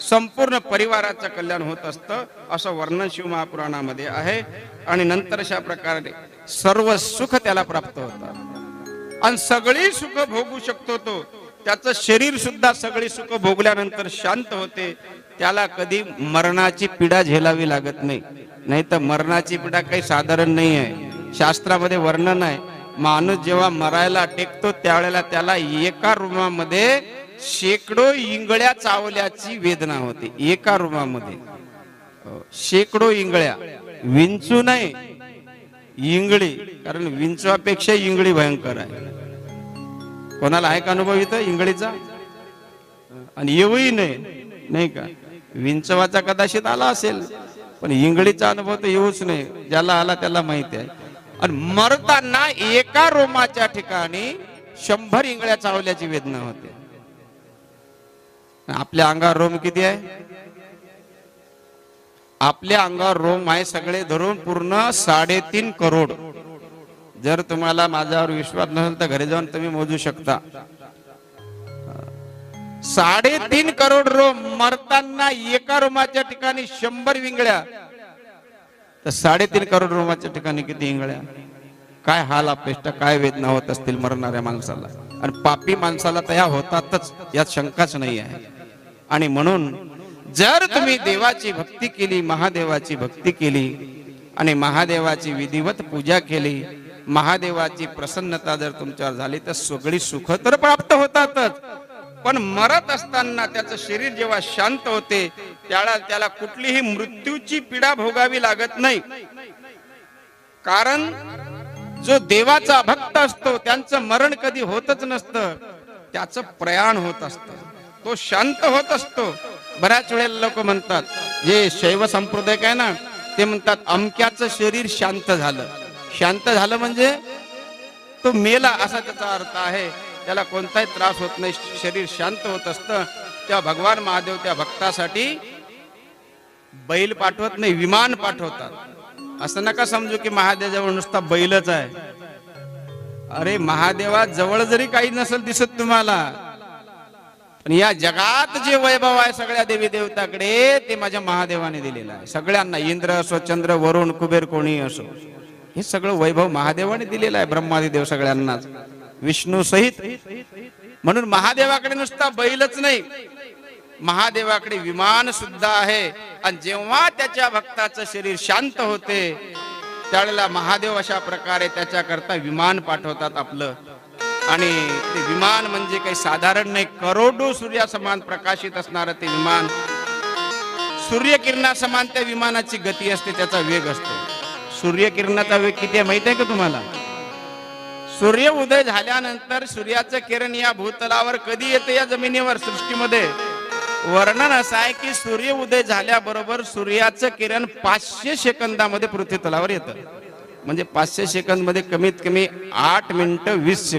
संपूर्ण परिवाराचं कल्याण होत असतं असं वर्णन शिवमहापुराणामध्ये आहे. आणि नंतर अशा प्रकारे सर्व सुख त्याला प्राप्त होतात आणि सगळी सुख भोगू शकतो तो. त्याचं शरीर सुद्धा सगळी सुख भोगल्यानंतर शांत होते. त्याला कधी मरणाची पीडा झेलावी लागत नाही. नाही तर मरणाची पीडा काही साधारण नाही आहे शास्त्रामध्ये वर्णन आहे माणूस जेव्हा मरायला टेकतो त्यावेळेला त्याला एका रूमामध्ये शेकडो इंगळ्या चावल्याची वेदना होते. एका रुमामध्ये. हो, शेकडो इंगळ्या. विंचू नाही. इंगळी. कारण विंचवापेक्षा इंगळी भयंकर आहे. कोणाला आहे का अनुभव इथं इंगळीचा? आणि येऊही नाही नाही का? विंचवाचा कदाचित आला असेल. पण इंगळीचा अनुभव तर येऊच नाही ज्याला आला त्याला माहिती आहे. आणि मरताना एका रोमाच्या ठिकाणी शंभर इंगळ्या चावल्याची वेदना होते. आपल्या अंगावर रोम किती आहे? आपल्या अंगावर रोम आहे सगळे धरून पूर्ण साडेतीन करोड. जर तुम्हाला माझ्यावर विश्वास नसेल तर घरी जाऊन तुम्ही मोजू शकता. साडेतीन करोड रोम मरताना एका रोमाच्या ठिकाणी शंभर विंगळ्या तर साडेतीन करोड रोमाच्या ठिकाणी किती इंगळ्या? काय हाल अपेष्ट काय वेदना होत असतील मरणाऱ्या माणसाला? आणि पापी माणसाला तर होतातच यात शंकाच नाही आहे. आणि म्हणून जर तुम्ही देवाची भक्ती केली महादेवाची भक्ती केली आणि महादेवाची विधिवत पूजा केली महादेवाची प्रसन्नता जर तुमच्यावर झाली तर सगळी सुख तर प्राप्त होतातच. पण मरत असताना त्याचं शरीर जेव्हा शांत होते त्याला त्याला कुठलीही मृत्यूची पीडा भोगावी लागत नाही. कारण जो देवाचा भक्त असतो त्यांचं मरण कधी होतच नसतं त्याचं प्रयाण होत असतं. तो शांत होत असतो. बऱ्याच वेळेला लोक म्हणतात जे शैव संप्रदाय आहे ना? ते म्हणतात अमक्याचं शरीर शांत झालं. शांत झालं म्हणजे तो मेला असा त्याचा अर्थ आहे. त्याला कोणताही त्रास होत नाही शरीर शांत होत असतं. त्या भगवान महादेव त्या भक्तासाठी बैल पाठवत नाही विमान पाठवतात. असं नका समजू की महादेवाजवळ नुसता बैलच आहे. अरे महादेवा जवळ जरी काही नसेल दिसत तुम्हाला पण या जगात जे वैभव आहे सगळ्या देवी देवताकडे ते माझ्या महादेवाने दिलेलं आहे. सगळ्यांना इंद्र असो चंद्र वरुण कुबेर कोणी असो हे सगळं वैभव महादेवाने दिलेलं आहे ब्रह्मादी देव सगळ्यांनाच. विष्णू सहित. म्हणून महादेवाकडे नुसता बैलच नाही. महादेवाकडे विमान सुद्धा आहे. आणि जेव्हा त्याच्या भक्ताचं शरीर शांत होते त्यावेळेला महादेव अशा प्रकारे त्याच्याकरता विमान पाठवतात आपलं. आणि ते विमान म्हणजे काही साधारण नाही करोडो सूर्यासमान प्रकाशित असणार ते विमान. सूर्यकिरणा समान त्या विमानाची गती असते त्याचा वेग असतो. सूर्यकिरणाचा वेग किती आहे माहिती आहे का तुम्हाला? सूर्य उदय झाल्यानंतर सूर्याचं किरण या भूतलावर कधी येते या जमिनीवर सृष्टीमध्ये? वर्णन असं आहे की सूर्य उदय झाल्याबरोबर सूर्याचं किरण पाचशे सेकंदामध्ये पृथ्वी तलावर येतं. म्हणजे पाचशे सेकंदमध्ये कमीत कमी आठ मिनिटं वीस सेकंद.